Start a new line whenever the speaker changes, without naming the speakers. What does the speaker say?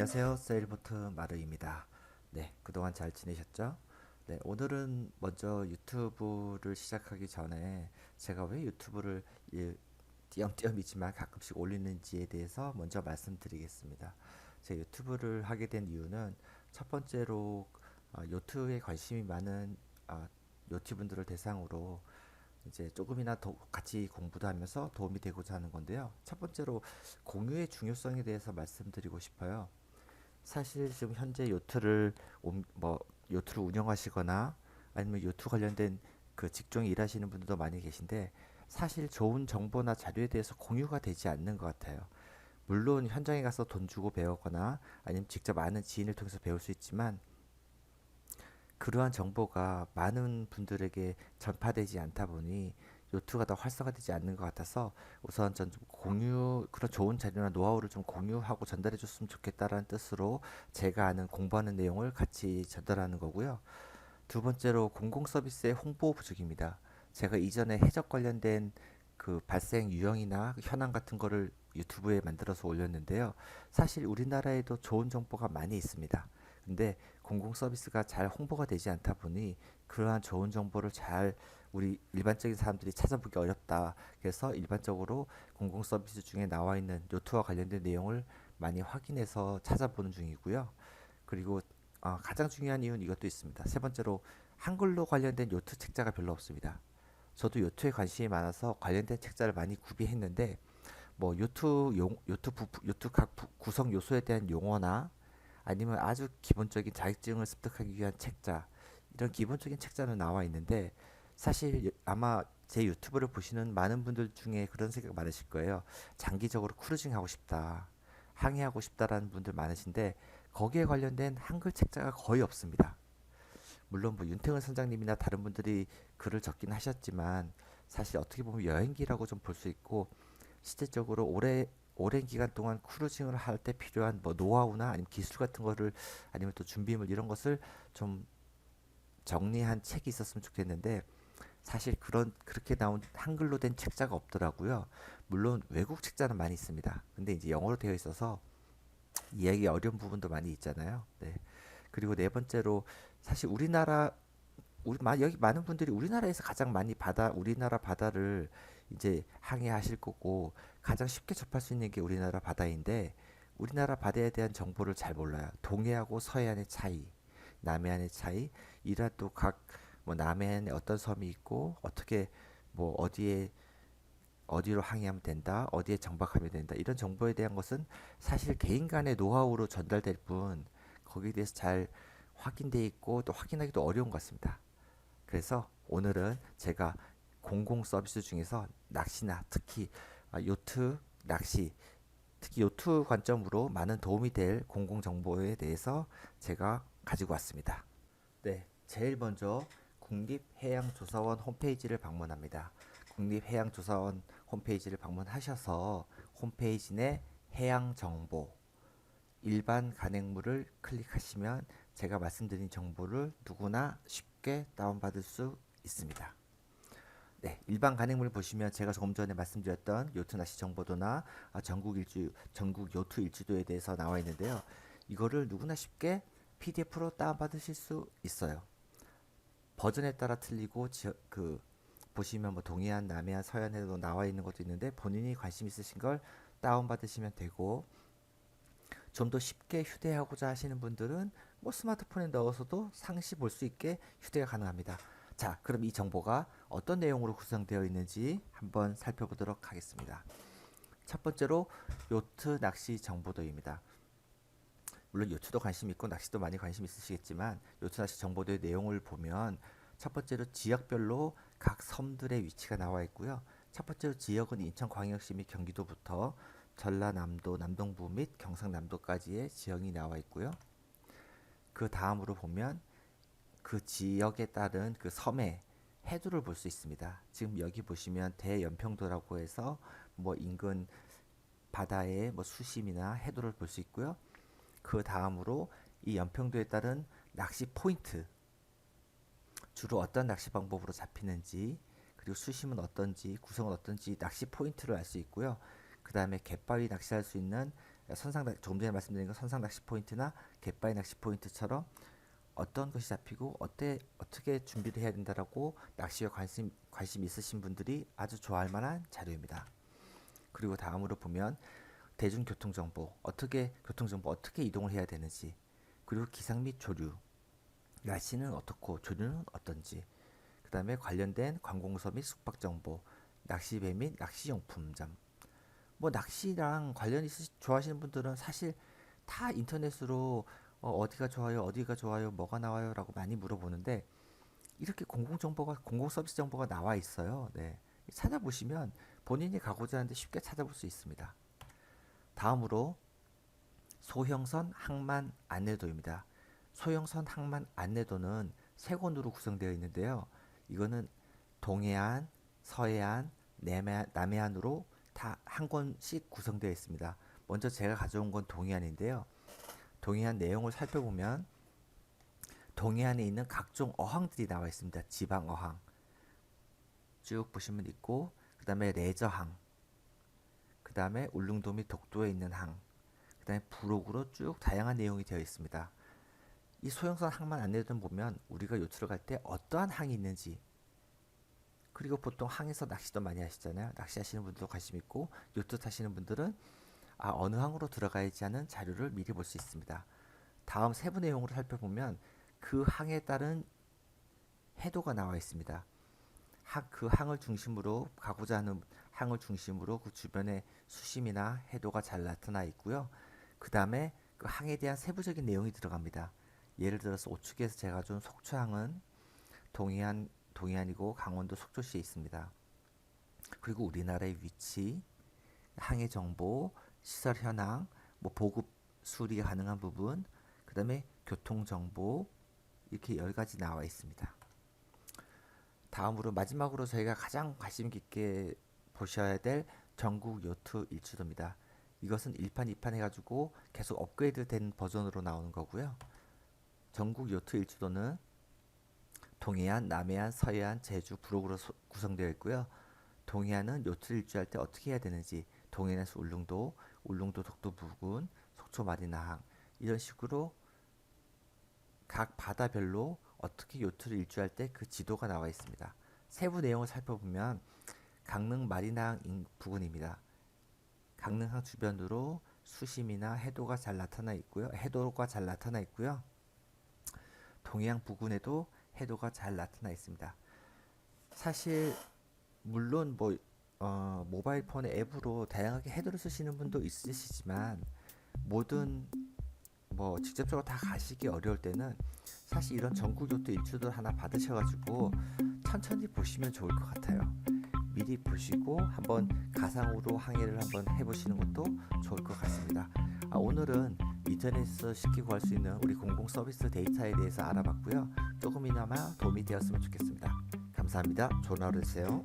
안녕하세요. 세일보트 마르입니다. 네, 그동안 잘 지내셨죠? 네, 오늘은 먼저 유튜브를 시작하기 전에 제가 왜 유튜브를 이- 띄엄띄엄이지만 가끔씩 올리는지에 대해서 먼저 말씀드리겠습니다. 제가 유튜브를 하게 된 이유는 첫 번째로 아, 요트에 관심이 많은 아, 요티분들을 대상으로 이제 조금이나 더 같이 공부도 하면서 도움이 되고자 하는 건데요. 첫 번째로 공유의 중요성에 대해서 말씀드리고 싶어요. 사실 지금 현재 요트를 옴- 뭐 요트를 운영하시거나 아니면 요트 관련된 그 직종에 일하시는 분들도 많이 계신데 사실 좋은 정보나 자료에 대해서 공유가 되지 않는 것 같아요. 물론 현장에 가서 돈 주고 배우거나 아니면 직접 아는 지인을 통해서 배울 수 있지만 그러한 정보가 많은 분들에게 전파되지 않다 보니 요트가 더 활성화되지 않는 것 같아서 우선 전 좀 공유 그런 좋은 자료나 노하우를 좀 공유하고 전달해 줬으면 좋겠다라는 뜻으로 제가 아는 공부하는 내용을 같이 전달하는 거고요. 두 번째로 공공 서비스의 홍보 부족입니다. 제가 이전에 해적 관련된 그 발생 유형이나 현황 같은 거를 유튜브에 만들어서 올렸는데요. 사실 우리나라에도 좋은 정보가 많이 있습니다. 근데 공공 서비스가 잘 홍보가 되지 않다 보니 그러한 좋은 정보를 잘 우리 일반적인 사람들이 찾아보기 어렵다. 그래서 일반적으로 공공 서비스 중에 나와 있는 요트와 관련된 내용을 많이 확인해서 찾아보는 중이고요. 그리고 어, 가장 중요한 이유는 이것도 있습니다. 세 번째로 한글로 관련된 요트 책자가 별로 없습니다. 저도 요트에 관심이 많아서 관련된 책자를 많이 구비했는데 뭐 요트 용 요트 부, 요트 각 부- 구성 요소에 대한 용어나 아니면 아주 기본적인 자격증을 습득하기 위한 책자 이런 기본적인 책자는 나와 있는데 사실 여- 아마 제 유튜브를 보시는 많은 분들 중에 그런 생각 많으실 거예요. 장기적으로 크루징 하고 싶다. 항해하고 싶다라는 분들 많으신데 거기에 관련된 한글 책자가 거의 없습니다. 물론 뭐 윤태근 선장님이나 다른 분들이 글을 적긴 하셨지만 사실 어떻게 보면 여행기라고 좀 볼 수 있고 실제적으로 오래 오랜 기간 동안 크루징을 할 때 필요한 뭐 노하우나 아니면 기술 같은 거를 아니면 또 준비물 이런 것을 좀 정리한 책이 있었으면 좋겠는데 사실 그런 그렇게 나온 한글로 된 책자가 없더라고요. 물론 외국 책자는 많이 있습니다. 근데 이제 영어로 되어 있어서 이해하기 어려운 부분도 많이 있잖아요. 네. 그리고 네 번째로 사실 우리나라 우리 마- 여기 많은 분들이 우리나라에서 가장 많이 바다 우리나라 바다를 이제 항해하실 거고 가장 쉽게 접할 수 있는 게 우리나라 바다인데 우리나라 바다에 대한 정보를 잘 몰라요. 동해하고 서해안의 차이, 남해안의 차이, 이란 또각 뭐 남해안에 어떤 섬이 있고 어떻게 뭐 어디에 어디로 항해하면 된다, 어디에 정박하면 된다 이런 정보에 대한 것은 사실 개인 간의 노하우로 전달될 뿐 거기에 대해서 잘 확인돼 있고 또 확인하기도 어려운 것 같습니다. 그래서 오늘은 제가 공공 서비스 중에서 낚시나 특히 아, 요트 낚시 특히 요트 관점으로 많은 도움이 될 공공 정보에 대해서 제가 가지고 왔습니다. 네, 제일 먼저 국립해양조사원 홈페이지를 방문합니다. 국립해양조사원 홈페이지를 방문하셔서 홈페이지 내 해양 정보 일반 간행물을 클릭하시면 제가 말씀드린 정보를 누구나 쉽게 다운받을 수 있습니다. 네, 일반 간행물을 보시면 제가 조금 전에 말씀드렸던 요트 낚시 정보도나 아, 전국 일주 전국 요트 일주도에 대해서 나와 있는데요. 이거를 누구나 쉽게 PDF로 다운받으실 수 있어요. 버전에 따라 틀리고 지역 그 보시면 뭐 동해안, 남해안, 서해안에도 나와 있는 것도 있는데 본인이 관심 있으신 걸 다운 받으시면 되고 좀 더 쉽게 휴대하고자 하시는 분들은 뭐 스마트폰에 넣어서도 상시 볼 수 있게 휴대가 가능합니다. 자, 그럼 이 정보가 어떤 내용으로 구성되어 있는지 한번 살펴보도록 하겠습니다. 첫 번째로 요트 낚시 정보도입니다. 물론 요트도 관심 있고 낚시도 많이 관심 있으시겠지만 요트 낚시 정보도의 내용을 보면 첫 번째로 지역별로 각 섬들의 위치가 나와 있고요. 첫 번째로 지역은 인천광역시 및 경기도부터 전라남도, 남동부 및 경상남도까지의 지역이 나와 있고요. 그 다음으로 보면 그 지역에 따른 그 섬의 해도를 볼 수 있습니다. 지금 여기 보시면 대연평도라고 해서 뭐 인근 바다의 뭐 수심이나 해도를 볼 수 있고요. 그 다음으로 이 연평도에 따른 낚시 포인트 주로 어떤 낚시 방법으로 잡히는지 그리고 수심은 어떤지 구성은 어떤지 낚시 포인트를 알 수 있고요. 그 다음에 갯바위 낚시할 수 있는 선상 낚- 조금 전에 말씀드린 건 선상 낚시 포인트나 갯바위 낚시 포인트처럼 어떤 것이 잡히고 어때 어떻게 준비를 해야 된다라고 낚시에 관심 관심 있으신 분들이 아주 좋아할 만한 자료입니다. 그리고 다음으로 보면 대중교통 정보 어떻게 교통 정보 어떻게 이동을 해야 되는지 그리고 기상 및 조류 날씨는 어떻고 조류는 어떤지 그 다음에 관련된 관공서 및 숙박 정보 낚시배 및 낚시용품점 뭐 낚시랑 관련 있으시 좋아하시는 분들은 사실 다 인터넷으로 어, 어디가 좋아요 어디가 좋아요 뭐가 나와요 라고 많이 물어보는데 이렇게 공공 정보가 공공 서비스 정보가 나와 있어요. 네. 찾아보시면 본인이 가고자 하는데 쉽게 찾아볼 수 있습니다. 다음으로 소형선 항만 안내도입니다. 소형선 항만 안내도는 세 권으로 구성되어 있는데요. 이거는 동해안, 서해안, 남해안, 남해안 으로 다 한 권씩 구성되어 있습니다. 먼저 제가 가져온 건 동해안인데요. 동해안 내용을 살펴보면 동해안에 있는 각종 어항들이 나와 있습니다. 지방 어항 쭉 보시면 있고 그 다음에 레저항 그 다음에 울릉도 및 독도에 있는 항 그 다음에 부록으로 쭉 다양한 내용이 되어 있습니다. 이 소형선 항만 안내등 보면 우리가 요트를 갈 때 어떠한 항이 있는지 그리고 보통 항에서 낚시도 많이 하시잖아요. 낚시하시는 분들도 관심 있고 요트 타시는 분들은 아 어느 항으로 들어가야지 하는 자료를 미리 볼 수 있습니다. 다음 세부 내용으로 살펴보면 그 항에 따른 해도가 나와 있습니다. 항, 그 항을 중심으로 가고자 하는 항을 중심으로 그 주변에 수심이나 해도가 잘 나타나 있고요. 그 다음에 그 항에 대한 세부적인 내용이 들어갑니다. 예를 들어서 오축에서 제가 준 속초항은 동해안 동해안이고 강원도 속초시에 있습니다. 그리고 우리나라의 위치, 항해 정보, 시설 현황, 뭐 보급 수리 가능한 부분, 그 다음에 교통 정보 이렇게 열 가지 나와 있습니다. 다음으로 마지막으로 저희가 가장 관심 깊게 보셔야 될 전국 요트 일주도입니다. 이것은 1판, 2판 해가지고 계속 업그레이드 된 버전으로 나오는 거고요. 전국 요트 일주도는 동해안, 남해안, 서해안, 제주, 부록으로 소- 구성되어 있고요. 동해안은 요트를 일주할 때 어떻게 해야 되는지 동해안에서 울릉도, 울릉도 독도 부근, 속초 마리나항 이런 식으로 각 바다별로 어떻게 요트를 일주할 때 그 지도가 나와 있습니다. 세부 내용을 살펴보면 강릉 마리나항 인- 부근입니다. 강릉항 주변으로 수심이나 해도가 잘 나타나 있고요. 해도가 잘 나타나 있고요. 동해안 부근에도 해도가 잘 나타나 있습니다. 사실 물론 뭐 어, 모바일 폰의 앱으로 다양하게 해도를 쓰시는 분도 있으시지만 모든 뭐 직접적으로 다 가시기 어려울 때는 사실 이런 전국 요트 일주도 하나 받으셔가지고 천천히 보시면 좋을 것 같아요. 미리 보시고 한번 가상으로 항해를 한번 해보시는 것도 좋을 것 같습니다. 아, 오늘은 인터넷에서 쉽게 구할 수 있는 우리 공공 서비스 데이터에 대해서 알아봤고요. 조금이나마 도움이 되었으면 좋겠습니다. 감사합니다. 좋은 하루 되세요.